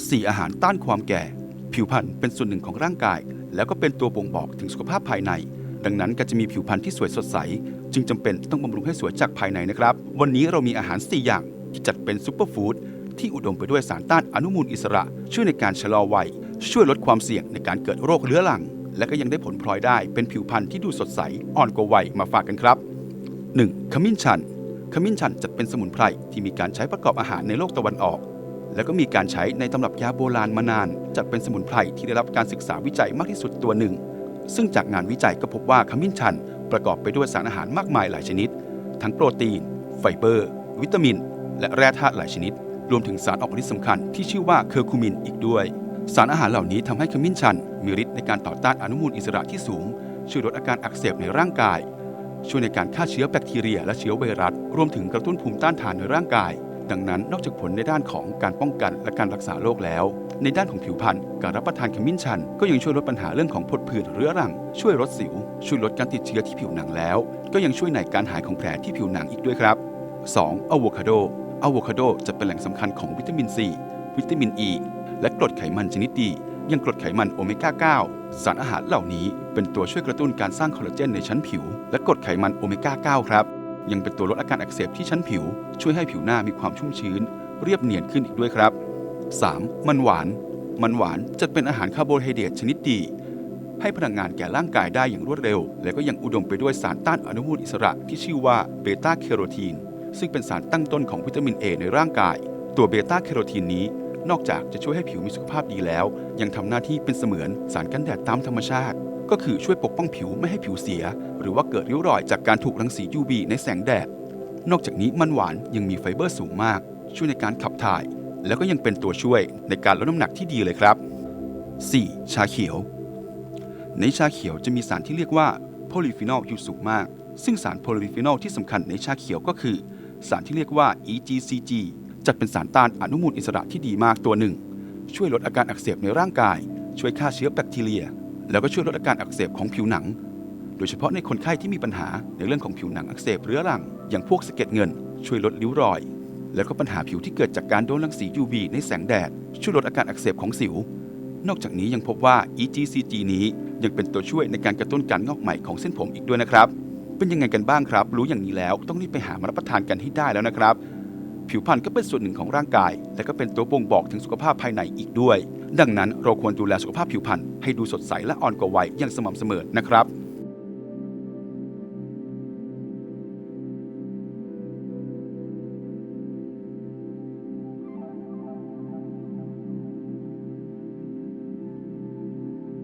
4. อาหารต้านความแก่ ผิวพรรณเป็นส่วนหนึ่งของร่างกาย แล้วก็เป็นตัวบ่งบอกถึงสุขภาพภายใน ดังนั้นการจะมีผิวพรรณที่สวยสดใส จึงจำเป็นต้องบำรุงให้สวยจากภายในนะครับ วันนี้เรามีอาหาร 4 อย่างที่จัดเป็นซูเปอร์ฟู้ดที่อุดมไปด้วยสารต้านอนุมูลอิสระ ช่วยในการชะลอวัย ช่วยลดความเสี่ยงในการเกิดโรคเรื้อรัง และก็ยังได้ผลพลอยได้เป็นผิวพรรณที่ดูสดใส อ่อนกว่าวัยมาฝากกันครับ 1. ขมิ้นชันขมิ้นชันจัดเป็นสมุนไพรที่มีการใช้ประกอบอาหารในโลกตะวันออก แล้วก็มีการใช้ในตำรับยาโบราณมานาน จัดเป็นสมุนไพรที่ได้รับการศึกษาวิจัยมากที่สุดตัวหนึ่ง ซึ่งจากงานวิจัยก็พบว่าขมิ้นชัน ประกอบไปด้วยสารอาหารมากมายหลายชนิด ทั้งโปรตีน ไฟเบอร์ วิตามิน และแร่ธาตุหลายชนิด รวมถึงสารออกฤทธิ์สำคัญที่ชื่อว่าเคอร์คูมินอีกด้วย สารอาหารเหล่านี้ทำให้ขมิ้นชัน มีฤทธิ์ในการต่อต้านอนุมูลอิสระที่สูง ช่วยลดอาการอักเสบในร่างกาย ช่วยในการฆ่าเชื้อแบคทีเรีย และเชื้อไวรัส รวมถึงกระตุ้นภูมิต้านทานในร่างกาย ดังนั้นนอกจากผลในด้านของการป้องกันและการรักษาโรคแล้ว ในด้านของผิวพรรณการรับประทานขมิ้นชัน ก็ยังช่วยลดปัญหาเรื่องของผดผื่นเรื้อรัง ช่วยลดสิว ช่วยลดการติดเชื้อที่ผิวหนังแล้ว ก็ยังช่วยในการหายของแผลที่ผิวหนังอีกด้วยครับ 2. อะโวคาโดอะโวคาโดจะเป็นแหล่งสำคัญของวิตามินซีวิตามินอ e, ีและกรดไขมันชนิดดียังกรดไขมันโอเมก้า 9 สารอาหารเหล่านี้เป็นตัวช่วยกระตุ้นการสร้างคอลลาเจนในชั้นผิว และกรดไขมันโอเมก้า 9 ครับ ยังเป็นตัวลดอาการอักเสบที่ชั้นผิว ช่วยให้ผิวหน้ามีความชุ่มชื้น เรียบเนียนขึ้นอีกด้วยครับ 3. มันหวาน มันหวานจะเป็นอาหารคาร์โบไฮเดรตชนิดดี ให้พลังงานแก่ร่างกายได้อย่างรวดเร็ว และก็ยังอุดมไปด้วยสารต้านอนุมูลอิสระที่ชื่อว่าเบต้าแคโรทีนซึ่งเป็นสารตั้งต้นของวิตามินเอในร่างกาย ตัวเบต้าแคโรทีนนี้ นอกจากจะช่วยให้ผิวมีสุขภาพดีแล้ว ยังทำหน้าที่เป็นเสมือนสารกันแดดตามธรรมชาติ ก็คือช่วยปกป้องผิวไม่ให้ผิวเสีย หรือว่าเกิดริ้วรอยจากการถูกรังสี UV ในแสงแดด นอกจากนี้มันหวานยังมีไฟเบอร์สูงมาก ช่วยในการขับถ่าย แล้วก็ยังเป็นตัวช่วยในการลดน้ำหนักที่ดีเลยครับ 4. ชาเขียว ในชาเขียวจะมีสารที่เรียกว่าโพลีฟีนอลอยู่สูงมาก ซึ่งสารโพลีฟีนอลที่สำคัญในชาเขียวก็คือ สารที่เรียกว่า EGCG จัดเป็นสารต้านอนุมูลอิสระที่ดีมากตัวหนึ่ง ช่วยลดอาการอักเสบในร่างกาย ช่วยฆ่าเชื้อแบคทีเรีย แล้วก็ช่วยลดอาการอักเสบของผิวหนัง โดยเฉพาะในคนไข้ที่มีปัญหาในเรื่องของผิวหนังอักเสบเรื้อรัง อย่างพวกสะเก็ดเงิน ช่วยลดริ้วรอย แล้วก็ปัญหาผิวที่เกิดจากการโดนรังสี UV ในแสงแดด ช่วยลดอาการอักเสบของสิว นอกจากนี้ยังพบว่า EGCG นี้ยังเป็นตัวช่วยในการกระตุ้นการงอกใหม่ของเส้นผมอีกด้วยนะครับ เป็นยังไงกันบ้างครับ รู้อย่างนี้แล้วต้องรีบไปหามารับประทานกันให้ได้แล้วนะครับ ผิวพรรณก็เป็นส่วนหนึ่งของร่างกาย และก็เป็นตัวบ่งบอกถึงสุขภาพภายในอีกด้วย ดังนั้นเราควรดูแลสุขภาพผิวพรรณให้ดูสดใสและอ่อนกว่าวัยอย่างสม่ำเสมอนะครับ